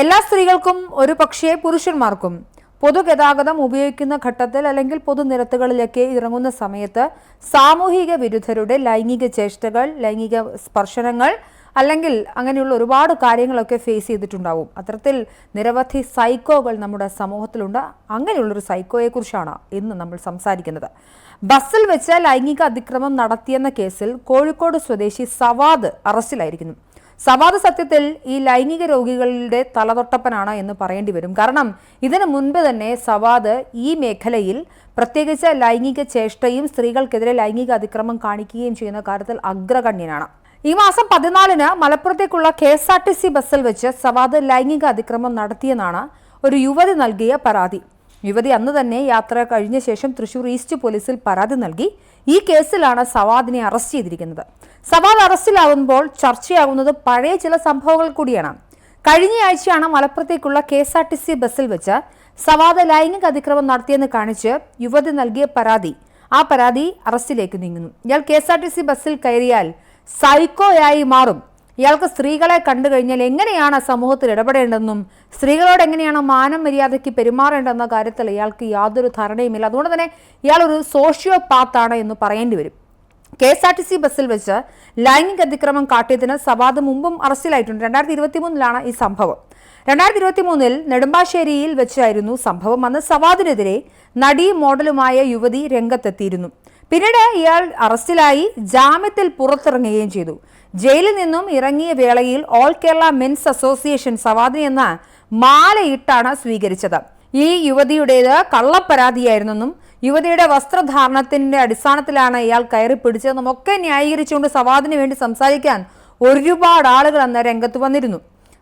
എല്ലാ സ്ത്രീകൾക്കും ഒരു പക്ഷേ പുരുഷന്മാർക്കും പൊതുഗതാഗതം ഉപയോഗിക്കുന്ന ഘട്ടത്തിൽ അല്ലെങ്കിൽ പൊതുനിരത്തുകളിലൊക്കെ ഇറങ്ങുന്ന സമയത്ത് സാമൂഹിക വിരുദ്ധരുടെ ലൈംഗിക ചേഷ്ടകൾ ലൈംഗിക സ്പർശനങ്ങൾ അല്ലെങ്കിൽ അങ്ങനെയുള്ള ഒരുപാട് കാര്യങ്ങളൊക്കെ ഫേസ് ചെയ്തിട്ടുണ്ടാവും. അത്തരത്തിൽ നിരവധി സൈക്കോകൾ നമ്മുടെ സമൂഹത്തിലുണ്ട്. അങ്ങനെയുള്ളൊരു സൈക്കോയെക്കുറിച്ചാണ് ഇന്ന് നമ്മൾ സംസാരിക്കുന്നത്. ബസ്സിൽ വെച്ച് ലൈംഗിക അതിക്രമം നടത്തിയെന്ന കേസിൽ കോഴിക്കോട് സ്വദേശി സവാദ് അറസ്റ്റിലായിരിക്കുന്നു. സവാദ് സത്യത്തിൽ ഈ ലൈംഗിക രോഗികളുടെ തലതൊട്ടപ്പനാണ് എന്ന് പറയേണ്ടി വരും. കാരണം ഇതിനു മുൻപ് തന്നെ സവാദ് ഈ മേഖലയിൽ പ്രത്യേകിച്ച് ലൈംഗിക ചേഷ്ടയും സ്ത്രീകൾക്കെതിരെ ലൈംഗിക അതിക്രമം കാണിക്കുകയും ചെയ്യുന്ന കാര്യത്തിൽ അഗ്രഗണ്യനാണ്. ഈ മാസം പതിനാലിന് മലപ്പുറത്തേക്കുള്ള K S R T C ബസ്സിൽ വെച്ച് സവാദ് ലൈംഗിക അതിക്രമം നടത്തിയെന്നാണ് ഒരു യുവതി നൽകിയ പരാതി. യുവതി അന്ന് തന്നെ യാത്ര കഴിഞ്ഞ ശേഷം തൃശൂർ ഈസ്റ്റ് പോലീസിൽ പരാതി നൽകി. ഈ കേസിലാണ് സവാദിനെ അറസ്റ്റ് ചെയ്തിരിക്കുന്നത്. സവാദ് അറസ്റ്റിലാകുമ്പോൾ ചർച്ചയാകുന്നത് പഴയ ചില സംഭവങ്ങൾ കൂടിയാണ്. കഴിഞ്ഞ ആഴ്ചയാണ് മലപ്പുറത്തേക്കുള്ള K S R T C ബസ്സിൽ വെച്ച് സവാദ ലൈംഗിക അതിക്രമം നടത്തിയെന്ന് കാണിച്ച് യുവതി നൽകിയ പരാതി. ആ പരാതി അറസ്റ്റിലേക്ക് നീങ്ങുന്നു. ഇയാൾ K S R T C ബസ്സിൽ കയറിയാൽ സൈക്കോയായി മാറും. ഇയാൾക്ക് സ്ത്രീകളെ കണ്ടു കഴിഞ്ഞാൽ എങ്ങനെയാണ് സമൂഹത്തിൽ ഇടപെടേണ്ടതെന്നും സ്ത്രീകളോട് എങ്ങനെയാണ് മാനം മര്യാദയ്ക്ക് പെരുമാറേണ്ടതെന്ന കാര്യത്തിൽ ഇയാൾക്ക് യാതൊരു ധാരണയുമില്ല. അതുകൊണ്ട് തന്നെ ഇയാൾ ഒരു സോഷ്യോ പാത്താണ് എന്ന് പറയേണ്ടി വരും. K S R T C ബസ്സിൽ വെച്ച് ലൈംഗിക അതിക്രമം കാട്ടിയതിന് സവാദ് മുമ്പും അറസ്റ്റിലായിട്ടുണ്ട്. രണ്ടായിരത്തി ഇരുപത്തി മൂന്നിലാണ് ഈ സംഭവം. രണ്ടായിരത്തി ഇരുപത്തി മൂന്നിൽ നെടുമ്പാശ്ശേരിയിൽ വെച്ചായിരുന്നു സംഭവം. അന്ന് സവാദിനെതിരെ നടി മോഡലുമായ യുവതി രംഗത്തെത്തിയിരുന്നു. പിന്നീട് ഇയാൾ അറസ്റ്റിലായി ജാമ്യത്തിൽ പുറത്തിറങ്ങുകയും ചെയ്തു. ജയിലിൽ നിന്നും ഇറങ്ങിയ വേളയിൽ ഓൾ കേരള മെൻസ് അസോസിയേഷൻ സവാദിനെ എന്ന മാലയിട്ടാണ് സ്വീകരിച്ചത്. ഈ യുവതിയുടേത് കള്ളപ്പരാതിയായിരുന്നെന്നും യുവതിയുടെ വസ്ത്രധാരണത്തിന്റെ അടിസ്ഥാനത്തിലാണ് ഇയാൾ കയറി പിടിച്ചതെന്നും ഒക്കെ ന്യായീകരിച്ചുകൊണ്ട് സവാദിന് വേണ്ടി സംസാരിക്കാൻ ഒരുപാട് ആളുകൾ അന്ന് രംഗത്ത് വന്നിരുന്നു.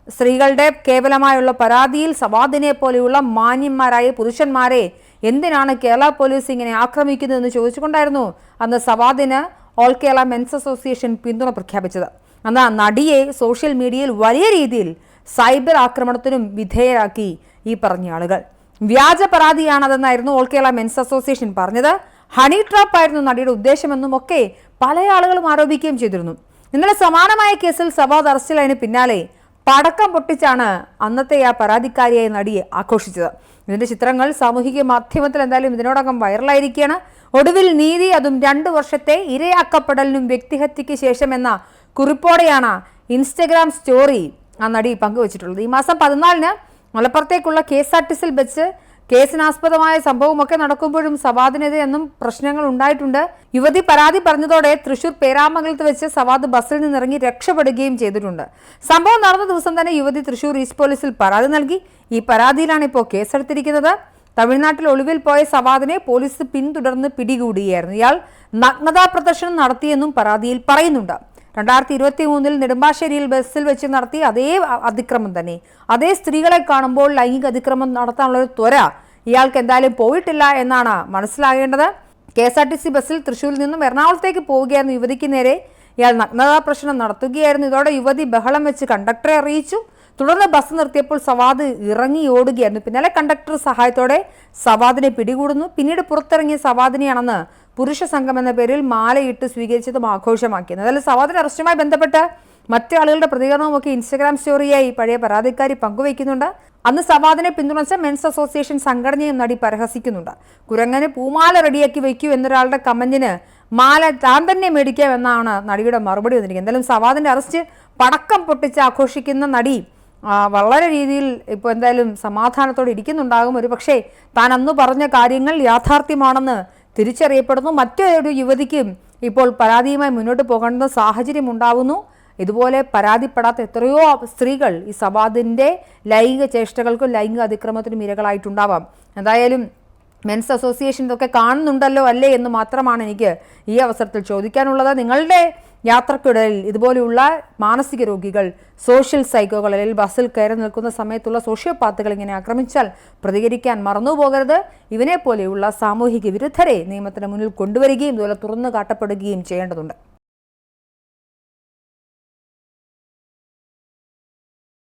സ്ത്രീകളുടെ കേവലമായുള്ള പരാതിയിൽ സവാദിനെ പോലെയുള്ള മാന്യന്മാരായ പുരുഷന്മാരെ എന്തിനാണ് കേരള പോലീസ് ഇങ്ങനെ ആക്രമിക്കുന്നതെന്ന് ചോദിച്ചുകൊണ്ടായിരുന്നു അന്ന് സവാദിന് ഓൾ കേരള മെൻസ് അസോസിയേഷൻ പിന്തുണ പ്രഖ്യാപിച്ചത്. അന്ന് നടിയെ സോഷ്യൽ മീഡിയയിൽ വലിയ രീതിയിൽ സൈബർ ആക്രമണത്തിനും വിധേയരാക്കി ഈ പറഞ്ഞ ആളുകൾ. വ്യാജ പരാതിയാണതെന്നായിരുന്നു ഓൾ കേരള മെൻസ് അസോസിയേഷൻ പറഞ്ഞത്. ഹണി ട്രാപ്പ് ആയിരുന്നു നടിയുടെ ഉദ്ദേശമെന്നും ഒക്കെ പല ആളുകളും ആരോപിക്കുകയും ചെയ്തിരുന്നു. ഇന്നലെ സമാനമായ കേസിൽ സവാദ് അറസ്റ്റിലായതിന് പിന്നാലെ പടക്കം പൊട്ടിച്ചാണ് അന്നത്തെ ആ പരാതിക്കാരിയായ നടിയെ ആഘോഷിച്ചത്. ഇതിന്റെ ചിത്രങ്ങൾ സാമൂഹിക മാധ്യമത്തിൽ എന്തായാലും ഇതിനോടകം വൈറലായിരിക്കുകയാണ്. ഒടുവിൽ നീതി അതും രണ്ടു വർഷത്തെ ഇരയാക്കപ്പെടലിനും വ്യക്തിഹത്യയ്ക്ക് ശേഷം എന്ന കുറിപ്പോടെയാണ് ഇൻസ്റ്റഗ്രാം സ്റ്റോറി ആ നടി പങ്കുവച്ചിട്ടുള്ളത്. ഈ മാസം പതിനാലിന് മലപ്പുറത്തേക്കുള്ള കെ എസ് ആർ ടി സിയിൽ വെച്ച് കേസിനാസ്പദമായ സംഭവമൊക്കെ നടക്കുമ്പോഴും സവാദിനെതിരെ എന്നും പ്രശ്നങ്ങൾ ഉണ്ടായിട്ടുണ്ട്. യുവതി പരാതി പറഞ്ഞതോടെ തൃശൂർ പേരാമംഗലത്ത് വെച്ച് സവാദ് ബസ്സിൽ നിന്നിറങ്ങി രക്ഷപ്പെടുകയും ചെയ്തിട്ടുണ്ട്. സംഭവം നടന്ന ദിവസം തന്നെ യുവതി തൃശൂർ ഈസ്റ്റ് പോലീസിൽ പരാതി നൽകി. ഈ പരാതിയിലാണ് ഇപ്പോൾ കേസെടുത്തിരിക്കുന്നത്. തമിഴ്നാട്ടിൽ ഒളിവിൽ പോയ സവാദിനെ പോലീസ് പിന്തുടർന്ന് പിടികൂടുകയായിരുന്നു ഇയാൾ നഗ്നതാ പ്രദർശനം നടത്തിയെന്നും പരാതിയിൽ പറയുന്നുണ്ട്. രണ്ടായിരത്തി ഇരുപത്തി മൂന്നിൽ നെടുമ്പാശ്ശേരിയിൽ ബസ്സിൽ വെച്ച് നടത്തിയ അതേ അതിക്രമം തന്നെ. അതേ സ്ത്രീകളെ കാണുമ്പോൾ ലൈംഗിക അതിക്രമം നടത്താനുള്ള ഒരു ത്വര ഇയാൾക്ക് എന്തായാലും പോയിട്ടില്ല എന്നാണ് മനസ്സിലാകേണ്ടത്. K S R T C ബസ്സിൽ തൃശ്ശൂരിൽ നിന്നും എറണാകുളത്തേക്ക് പോവുകയായിരുന്നു യുവതിക്ക് നേരെ. ഇയാൾ നഗ്നതാ പ്രശ്നം നടത്തുകയായിരുന്നു. ഇതോടെ യുവതി ബഹളം വെച്ച് കണ്ടക്ടറെ അറിയിച്ചു. തുടർന്ന് ബസ് നിർത്തിയപ്പോൾ സവാദ് ഇറങ്ങി ഓടുകയായിരുന്നു. പിന്നാലെ കണ്ടക്ടർ സഹായത്തോടെ സവാദിനെ പിടികൂടുന്നു. പിന്നീട് പുറത്തിറങ്ങിയ സവാദിനെയാണെന്ന് പുരുഷ സംഘം എന്ന പേരിൽ മാലയിട്ട് സ്വീകരിച്ചതും ആഘോഷമാക്കിയത്. അതായത് സവാദിന്റെ അറസ്റ്റുമായി ബന്ധപ്പെട്ട് മറ്റു ആളുകളുടെ പ്രതികരണവുമൊക്കെ ഇൻസ്റ്റഗ്രാം സ്റ്റോറിയായി പഴയ പരാതിക്കാരി പങ്കുവയ്ക്കുന്നുണ്ട്. അന്ന് സവാദിനെ പിന്തുണച്ച മെൻസ് അസോസിയേഷൻ സംഘടനയും നടി പരിഹസിക്കുന്നുണ്ട്. കുരങ്ങനെ പൂമാല റെഡിയാക്കി വയ്ക്കൂ എന്നൊരാളുടെ കമന്റിന് മാല താൻ തന്നെ മേടിക്കാം എന്നാണ് നടിയുടെ മറുപടി വന്നിരിക്കുന്നത്. എന്തായാലും സവാദിന്റെ അറസ്റ്റ് പടക്കം പൊട്ടിച്ച് ആഘോഷിക്കുന്ന നടി വളരെ രീതിയിൽ ഇപ്പോൾ എന്തായാലും സമാധാനത്തോടെ ഇരിക്കുന്നുണ്ടാകും. ഒരു പക്ഷേ താൻ അന്ന് പറഞ്ഞ കാര്യങ്ങൾ യാഥാർത്ഥ്യമാണെന്ന് തിരിച്ചറിയപ്പെടുന്നു. മറ്റൊരു യുവതിക്കും ഇപ്പോൾ പരാതിയുമായി മുന്നോട്ട് പോകേണ്ട സാഹചര്യം ഉണ്ടാവുന്നു. ഇതുപോലെ പരാതിപ്പെടാത്ത എത്രയോ സ്ത്രീകൾ ഈ സവാദിന്റെ ലൈംഗിക ചേഷ്ടകൾക്കും ലൈംഗിക അതിക്രമത്തിനും ഇരകളായിട്ടുണ്ടാവാം. എന്തായാലും മെൻസ് അസോസിയേഷൻ ഇതൊക്കെ കാണുന്നുണ്ടല്ലോ അല്ലേ എന്ന് മാത്രമാണ് എനിക്ക് ഈ അവസരത്തിൽ ചോദിക്കാനുള്ളത്. നിങ്ങളുടെ യാത്രക്കിടയിൽ ഇതുപോലെയുള്ള മാനസിക രോഗികൾ സോഷ്യൽ സൈക്കോകൾ അല്ലെങ്കിൽ ബസ്സിൽ കയറി നിൽക്കുന്ന സമയത്തുള്ള സോഷ്യോപാത്തുകൾ ഇങ്ങനെ ആക്രമിച്ചാൽ പ്രതികരിക്കാൻ മറന്നുപോകരുത്. ഇവനെ പോലെയുള്ള സാമൂഹിക വിരുദ്ധരെ നിയമത്തിന് മുന്നിൽ കൊണ്ടുവരികയും ഇതുപോലെ തുറന്നു കാട്ടപ്പെടുകയും ചെയ്യേണ്ടതുണ്ട്.